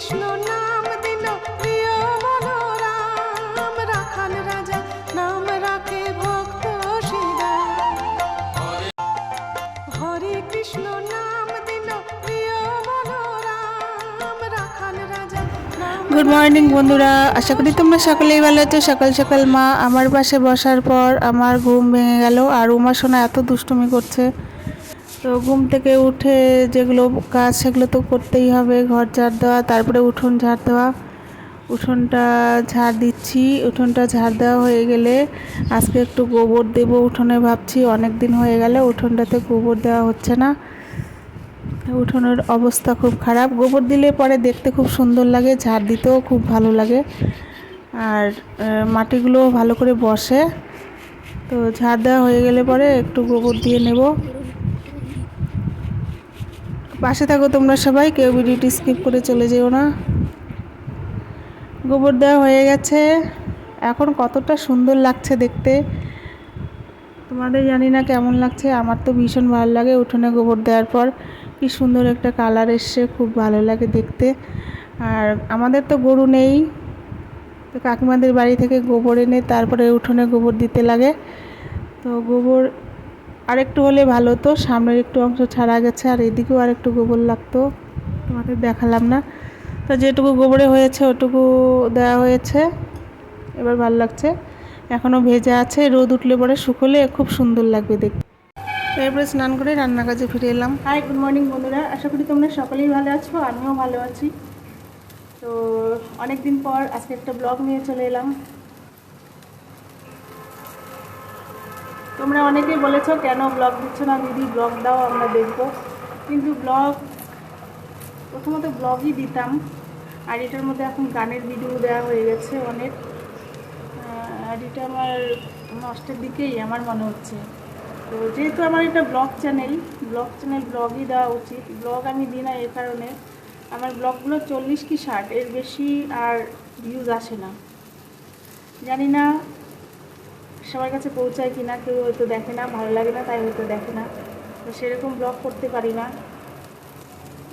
কৃষ্ণ নাম দিল প্রিয় রাখাল রাজা নাম রাখে ভক্ত শ্রীরাম হরে কৃষ্ণ নাম দিল প্রিয় রাখাল রাজা গুড মর্নিং বন্ধুরা। আশা করি তোমরা সকলেই ভালো আছো। সকাল সকাল মা আমার পাশে বসার পর আমার ঘুম ভেঙে গেল আর উমা সোনা এত দুষ্টুমি করছে। তো ঘুম থেকে উঠে যেগুলো কাজ সেগুলো তো করতেই হবে, ঘর ঝাড় দেওয়া, তারপরে উঠোন ঝাড় দেওয়া। উঠোনটা ঝাড় দিচ্ছি, উঠোনটা ঝাড় দেওয়া হয়ে গেলে আজকে একটু গোবর দেবো উঠোনে ভাবছি, অনেক দিন হয়ে গেল উঠোনটাতে গোবর দেওয়া হচ্ছে না। উঠোনের অবস্থা খুব খারাপ, গোবর দিলে পরে দেখতে খুব সুন্দর লাগে, ঝাড় দিতেও খুব ভালো লাগে। আর মাটিগুলো ভালো করে বসে। তো ঝাড় দেওয়া হয়ে গেলে পরে একটু গোবর দিয়ে নেব। পাশে থাকো তোমরা সবাই, কেউ ভিডিওটি স্কিপ করে চলে যেও না। গোবর দেওয়া হয়ে গেছে। এখন কতটা সুন্দর লাগছে দেখতে। তোমাদের জানি না কেমন লাগছে, আমার তো ভীষণ ভালো লাগে উঠোনে গোবর দেওয়ার পর। কি সুন্দর একটা কালার এসছে, খুব ভালো লাগে দেখতে। আর আমাদের তো গরু নেই। তো কাকিমাদের বাড়ি থেকে গোবর এনে তারপরে উঠোনে গোবর দিতে লাগে। তো গোবর আরেকটু হলে ভালো হতো। সামনের একটু অংশ ছাড়া গেছে, আর এদিকেও আরেকটু গোবর লাগতো। তোমাদের দেখালাম না। তো যেটুকু গোবরে হয়েছে, ওটুকু দেওয়া হয়েছে। এবার ভালো লাগছে। এখনও ভেজা আছে। রোদ উঠলে পরে শুকোলে খুব সুন্দর লাগবে দেখতে। এরপরে স্নান করে রান্নার কাজে ফিরে এলাম। হাই গুড মর্নিং বন্ধুরা। আশা করি তোমরা সকলেই ভালো আছো, আমিও ভালো আছি। তো অনেক দিন পর আজকে একটা ব্লগ নিয়ে চলে এলাম। তোমরা অনেকেই বলেছ কেন ব্লগ দিচ্ছ না দিদি? ব্লগ দাও, আমরা দেখব। কিন্তু ব্লগ, প্রথমত ব্লগই দিতাম। আর এটার মধ্যে এখন গানের ভিডিও দেওয়া হয়ে গেছে অনেক। আর এটা আমার নষ্টের দিকেই আমার মনে হচ্ছে। তো যেহেতু আমার এটা ব্লগ চ্যানেল ব্লগ চ্যানেল ব্লগই দেওয়া উচিত। ব্লগ আমি দিই না এর কারণে। আমার ব্লগগুলো চল্লিশ কি ষাট, এর বেশি আর ভিউজ আসে না। জানি না সবার কাছে পৌঁছায় কি না কেউ হয়তো দেখে না, ভালো লাগে না, তাই হয়তো দেখে না। তো সেরকম ব্লগ করতে পারি না।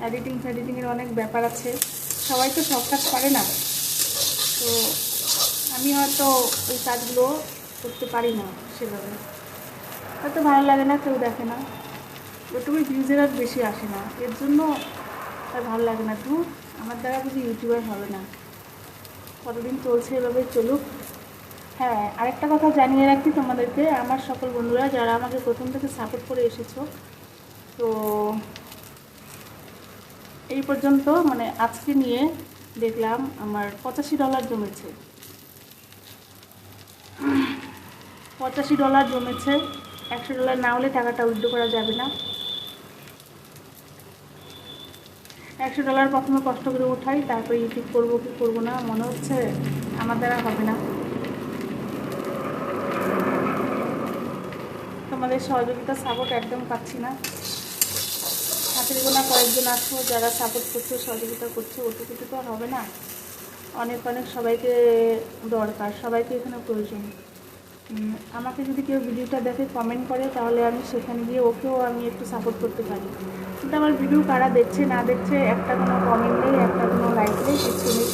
এডিটিং ফেডিটিংয়ের অনেক ব্যাপার আছে। সবাই তো সব কাজ পারে না। তো আমি হয়তো ওই কাজগুলো করতে পারি না সেভাবে। হয়তো ভালো লাগে না, কেউ দেখে না। ওটুকুই ভিউজের আর বেশি আসে না। এর জন্য আর ভালো লাগে না। দূর আমার দ্বারা বুঝি ইউটিউবার হবে না। কতদিন চলছে এভাবে চলুক। হ্যাঁ আরেকটা কথা জানিয়ে রাখি তোমাদেরকে। আমার সকল বন্ধুরা, যারা আমাকে প্রথম থেকে সাপোর্ট করে এসেছ, তো এই পর্যন্ত মানে আজকে নিয়ে দেখলাম আমার পঁচাশি ডলার জমেছে। পঁচাশি ডলার জমেছে। একশো ডলার না হলে টাকাটা উইথড্র করা যাবে না। একশো ডলার প্রথমে কষ্ট করে উঠাই, তারপরে ইউটিউব করব কি করব না, মনে হচ্ছে। আমার দ্বারা হবে না। তোমাদের সহযোগিতা সাপোর্ট একদম পাচ্ছি না। হাতের গোনা কয়েকজন আছো, যারা সাপোর্ট করছে, সহযোগিতা করছ ওটুকুতে তো আর হবে না। অনেক অনেক সবাইকে দরকার, সবাইকে এখানে প্রয়োজন। আমাকে যদি কেউ ভিডিওটা দেখে কমেন্ট করে, তাহলে আমি সেখানে গিয়ে ওকেও আমি একটু সাপোর্ট করতে পারি। কিন্তু আমার ভিডিও কারা দেখছে, না দেখছে, একটা কোনো কমেন্ট নেই, একটা কোনো লাইক নেই, কিছু নেই।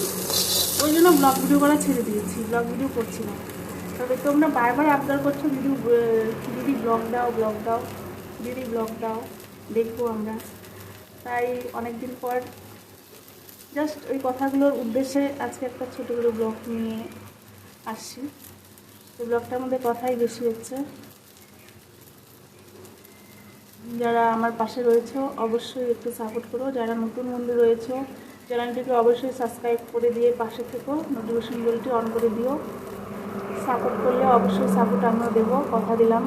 ওই জন্য ব্লগ ভিডিও করা ছেড়ে দিয়েছি ব্লগ ভিডিও করছি না। তবে তোমরা বারবার আবদার করছ দিদি দিদি ব্লগ দাও ব্লগ দাও দিদি ব্লগ দাও, দেখব আমরা। তাই অনেক দিন পর জাস্ট ওই কথাগুলোর উদ্দেশ্যে আজকে একটা ছোটো করে ব্লগ নিয়ে আসছি। তো ব্লগটার মধ্যে কথাই বেশি হচ্ছে। যারা আমার পাশে রয়েছে, অবশ্যই একটু সাপোর্ট করো। যারা নতুন বন্ধু রয়েছে চ্যানেলটিকে অবশ্যই সাবস্ক্রাইব করে দিয়ে পাশে থেকো। নোটিফিকেশন বেলটি অন করে দিও। সাপোর্ট করলে অবশ্যই সাপোর্ট আমরা দেবো, কথা দিলাম।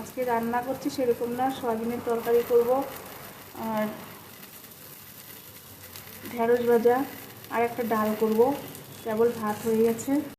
আজকে রান্না করছি সেরকম না, সয়াবিনের তরকারি করব। আর ঢেঁড়স ভাজা, আর একটা ডাল করব। কেবল ভাত হয়ে গেছে।